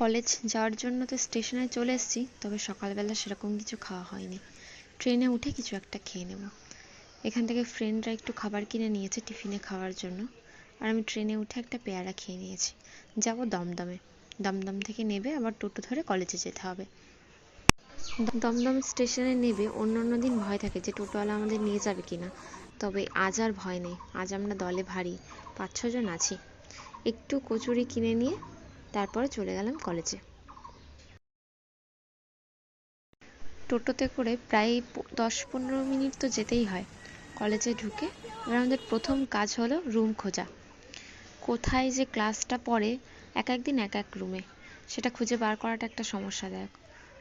College যাওয়ার জন্য তো স্টেশনে চলে এসেছি, তবে সকালবেলা সেরকম কিছু খাওয়া হয়নি। ট্রেনে উঠে কিছু একটা খেয়ে নেব। এখান থেকে ফ্রেন্ডরা একটু খাবার কিনে নিয়েছে টিফিনে খাওয়ার জন্য। আর আমি ট্রেনে উঠে একটা পেয়ারা খেয়ে নিয়েছি। যাব দমদমে। দমদম থেকে নেবে আবার টোটো ধরে কলেজে যেতে হবে। দমদম স্টেশনে নেবে অন্য অন্য দিন ভয় থাকে যে টোটোওয়ালা আমাদের নিয়ে যাবে কি না তবে আজ আর ভয় নেই। আজ আমরা দলে ভারী। পাঁচ ছজন আছি। একটু কচুরি কিনে নিয়ে তারপরে চলে গেলাম কলেজে। টোটোতে করে প্রায় দশ পনেরো মিনিট তো যেতেই হয়। কলেজে ঢুকে এবার আমাদের প্রথম কাজ হলো রুম খোঁজা। কোথায় যে ক্লাসটা পড়ে, এক এক দিন এক এক রুমে। সেটা খুঁজে বার করাটা একটা সমস্যা সমস্যাদায়ক।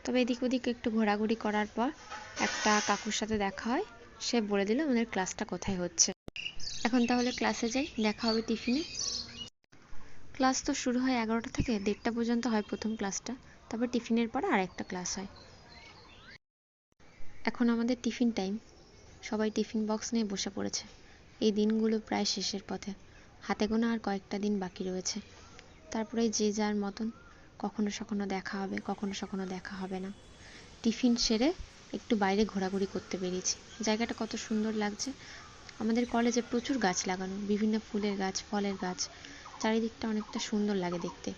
তবে এদিক ওদিক একটু ঘোরাঘুরি করার পর একটা কাকুর সাথে দেখা হয়। সে বলে দিল আমাদের ক্লাসটা কোথায় হচ্ছে। এখন তাহলে ক্লাসে যাই, দেখা হবে টিফিনে। ক্লাস তো শুরু হয় এগারোটা থেকে, দেড়টা পর্যন্ত হয় প্রথম ক্লাসটা। তারপর টিফিনের পরে আর একটা ক্লাস হয়। এখন আমাদের টিফিন টাইম। সবাই টিফিন বক্স নিয়ে বসে পড়েছে। এই দিনগুলো প্রায় শেষের পথে। হাতে গোনা আর কয়েকটা দিন বাকি রয়েছে। তারপরে যে যার মতন, কখনো সখনো দেখা হবে, কখনো সখনো দেখা হবে না। টিফিন সেরে একটু বাইরে ঘোরাঘুরি করতে বেরিয়েছি। জায়গাটা কত সুন্দর লাগছে। আমাদের কলেজে প্রচুর গাছ লাগানো, বিভিন্ন ফুলের গাছ, ফলের গাছ। চারিদিকটা অনেকটা সুন্দর লাগে দেখতে।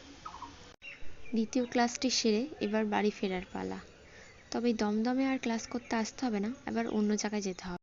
দ্বিতীয় ক্লাসটি সেরে এবার বাড়ি ফেরার পালা। তবে দমদমে আর ক্লাস করতে আসতে হবে না, এবার অন্য জায়গায় যেতে হবে।